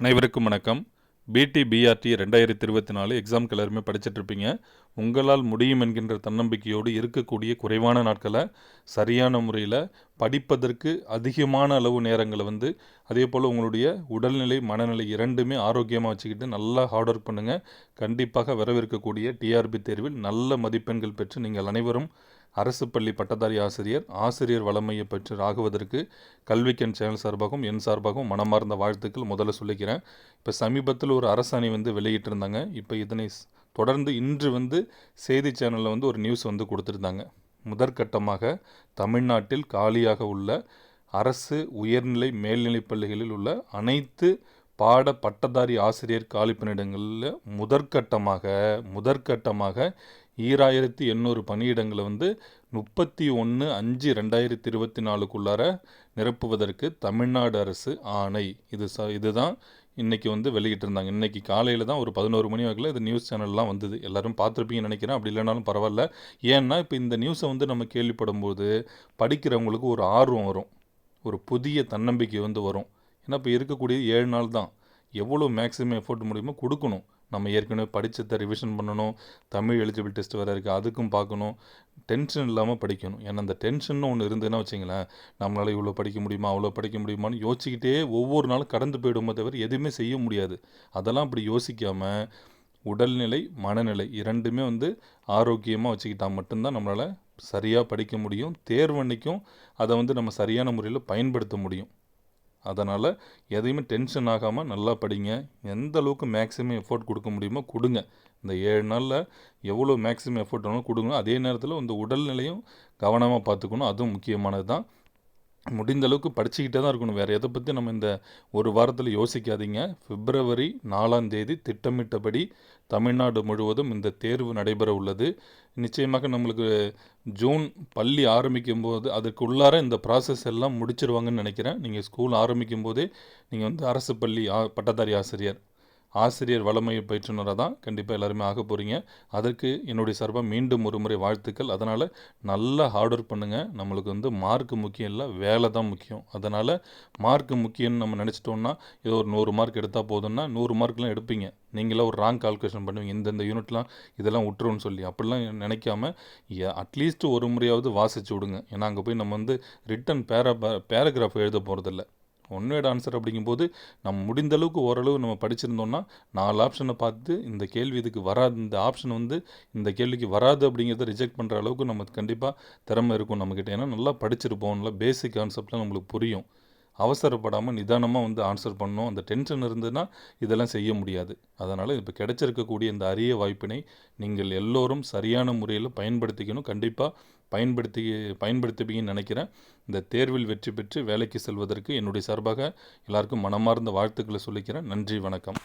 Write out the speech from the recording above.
அனைவருக்கும் வணக்கம். பிடி பிஆர்டி ரெண்டாயிரத்தி இருபத்தி நாலு எக்ஸாம்க்கு எல்லாருமே படிச்சுட்டு இருப்பீங்க. உங்களால் முடியும் என்கின்ற தன்னம்பிக்கையோடு இருக்கக்கூடிய குறைவான நாட்களை சரியான முறையில் படிப்பதற்கு அதிகமான அளவு நேரங்களை வந்து அதே போல் உங்களுடைய உடல்நிலை மனநிலை இரண்டுமே ஆரோக்கியமாக வச்சுக்கிட்டு நல்லா ஹார்ட் ஒர்க் பண்ணுங்கள் கண்டிப்பாக வரவிருக்கக்கூடிய டிஆர்பி தேர்வில் நல்ல மதிப்பெண்கள் பெற்று நீங்கள் அனைவரும் அரசு பள்ளி பட்டதாரி ஆசிரியர் ஆசிரியர் வளமையை பெற்று ஆகுவதற்கு கல்விக்கன் சேனல் சார்பாகவும் என் சார்பாகவும் மனமார்ந்த வாழ்த்துக்கள் முதல்ல சொல்லிக்கிறேன். இப்போ சமீபத்தில் ஒரு அரசாணை வந்து வெளியிட்டிருந்தாங்க. இப்போ இதனை தொடர்ந்து இன்று வந்து செய்தி சேனலில் வந்து ஒரு நியூஸ் வந்து கொடுத்துருந்தாங்க. முதற்கட்டமாக தமிழ்நாட்டில் காலியாக உள்ள அரசு உயர்நிலை மேல்நிலைப் பள்ளிகளில் உள்ள அனைத்து பாட பட்டதாரி ஆசிரியர் காலிப்பணியிடங்களில் முதற்கட்டமாக முதற்கட்டமாக ஈராயிரத்தி எண்ணூறு பணியிடங்களை வந்து முப்பத்தி ஒன்று அஞ்சு ரெண்டாயிரத்தி இருபத்தி நாலுக்குள்ளார நிரப்புவதற்கு தமிழ்நாடு அரசு ஆணை. இது ச இதுதான் இன்றைக்கி வந்து வெளியிட்டிருந்தாங்க. இன்றைக்கி காலையில் தான் ஒரு பதினோரு மணி வரைக்கும் இது நியூஸ் சேனல்லாம் வந்தது. எல்லோரும் பார்த்துருப்பீங்கன்னு நினைக்கிறேன். அப்படி இல்லைனாலும் பரவாயில்ல. ஏன்னா இப்போ இந்த நியூஸை வந்து நம்ம கேள்விப்படும்போது படிக்கிறவங்களுக்கு ஒரு ஆர்வம் வரும். ஒரு புதிய தன்னம்பிக்கை வந்து வரும். ஏன்னா இப்போ இருக்கக்கூடிய ஏழு நாள் தான். எவ்வளோ மேக்ஸிமம் எஃபோர்ட் முடியுமோ கொடுக்கணும். நம்ம ஏற்கனவே படித்ததை ரிவிஷன் பண்ணணும். தமிழ் எலிஜிபிள் டெஸ்ட் வேறு இருக்குது அதுக்கும் பார்க்கணும். டென்ஷன் இல்லாமல் படிக்கணும். ஏன்னா அந்த டென்ஷன் ஒன்று இருந்ததுன்னா வச்சிங்களேன் நம்மளால் இவ்வளோ படிக்க முடியுமா அவ்வளோ படிக்க முடியுமான்னு யோசிச்சுக்கிட்டே ஒவ்வொரு நாளும் கடந்து போயிடுமோ தவிர எதுவுமே செய்ய முடியாது. அதெல்லாம் அப்படி யோசிக்காமல் உடல்நிலை மனநிலை இரண்டுமே வந்து ஆரோக்கியமாக வச்சுக்கிட்டால் மட்டும்தான் நம்மளால் சரியாக படிக்க முடியும். தேர்வன்னைக்கும் அதை வந்து நம்ம சரியான முறையில் பயன்படுத்த முடியும். அதனால் எதையுமே டென்ஷன் ஆகாமல் நல்லா படிங்க. எந்த அளவுக்கு மேக்ஸிமம் எஃபோர்ட் கொடுக்க முடியுமோ கொடுங்க. இந்த ஏழு நாளில் எவ்வளோ மேக்ஸிமம் எஃபோர்ட் வேணும் கொடுங்க. அதே நேரத்தில் இந்த உடல்நிலையும் கவனமாக பார்த்துக்கணும். அதுவும் முக்கியமானது தான் முடிந்த அளவுக்கு படிச்சுக்கிட்டே தான் இருக்கணும். வேறு எதை பற்றி நம்ம இந்த ஒரு வாரத்தில் யோசிக்காதீங்க. பிப்ரவரி நாலாம் தேதி திட்டமிட்டபடி தமிழ்நாடு முழுவதும் இந்த தேர்வு நடைபெற உள்ளது. நிச்சயமாக நம்மளுக்கு ஜூன் பள்ளி ஆரம்பிக்கும் போது அதுக்கு உள்ளார இந்த ப்ராசஸ் எல்லாம் முடிச்சிருவாங்கன்னு நினைக்கிறேன். நீங்கள் ஸ்கூல் ஆரம்பிக்கும் போதே நீங்கள் வந்து அரசு பள்ளி ஆ- பட்டதாரி ஆசிரியர் ஆசிரியர் வளமை பயிற்றுனராக தான் கண்டிப்பாக எல்லாருமே ஆக போகிறீங்க அதற்கு என்னுடைய சார்பாக மீண்டும் ஒரு முறை வாழ்த்துக்கள். அதனால் நல்லா ஹார்ட் ஒர்க் பண்ணுங்கள் நம்மளுக்கு வந்து மார்க் முக்கியம் இல்லை வேலை தான் முக்கியம். அதனால் மார்க் முக்கியம்னு நம்ம நினச்சிட்டோம்னா ஏதோ ஒரு நூறு மார்க் எடுத்தால் போதும்னா நூறு மார்க்லாம் எடுப்பீங்க. நீங்களாம் ஒரு ராங் கால்குலேஷன் பண்ணுவீங்க. இந்தந்த யூனிட்லாம் இதெல்லாம் விட்டுருன்னு சொல்லி. அப்படிலாம் நினைக்காம அட்லீஸ்ட் ஒரு முறையாவது வாசிச்சு விடுங்க. ஏன்னா அங்கே போய் நம்ம வந்து ரிட்டன் பேரா பேராகிராஃப் எழுத போகிறதில்ல ஒன் வேர்ட் ஆன்சர் அப்படிங்கும்போது நம்ம முடிந்த அளவுக்கு ஓரளவு நம்ம படிச்சிருந்தோம்னா நாலு ஆப்ஷனை பார்த்து இந்த கேள்வி இதுக்கு வராது இந்த ஆப்ஷன் வந்து இந்த கேள்விக்கு வராது அப்படிங்கிறத ரிஜெக்ட் பண்ணுற அளவுக்கு நமக்கு கண்டிப்பாக திறமை இருக்கும் நம்மக்கிட்ட ஏன்னா நல்லா படிச்சிருப்போம் நல்லா பேசிக் கான்செப்ட்லாம் நம்மளுக்கு புரியும். அவசரப்படாமல் நிதானமாக வந்து ஆன்சர் பண்ணணும். அந்த டென்ஷன் இருந்ததுன்னா இதெல்லாம் செய்ய முடியாது. அதனால் இப்போ கிடைச்சிருக்கக்கூடிய இந்த அரிய வாய்ப்பினை நீங்கள் எல்லோரும் சரியான முறையில் பயன்படுத்திக்கணும். கண்டிப்பாக பயன்படுத்தி பயன்படுத்துவீங்கன்னு நினைக்கிறேன். இந்த தேர்வில் வெற்றி பெற்று வேலைக்கு செல்வதற்கு என்னுடைய சார்பாக எல்லாருக்கும் மனமார்ந்த வாழ்த்துக்களை சொல்லிக்கிறேன். நன்றி வணக்கம்.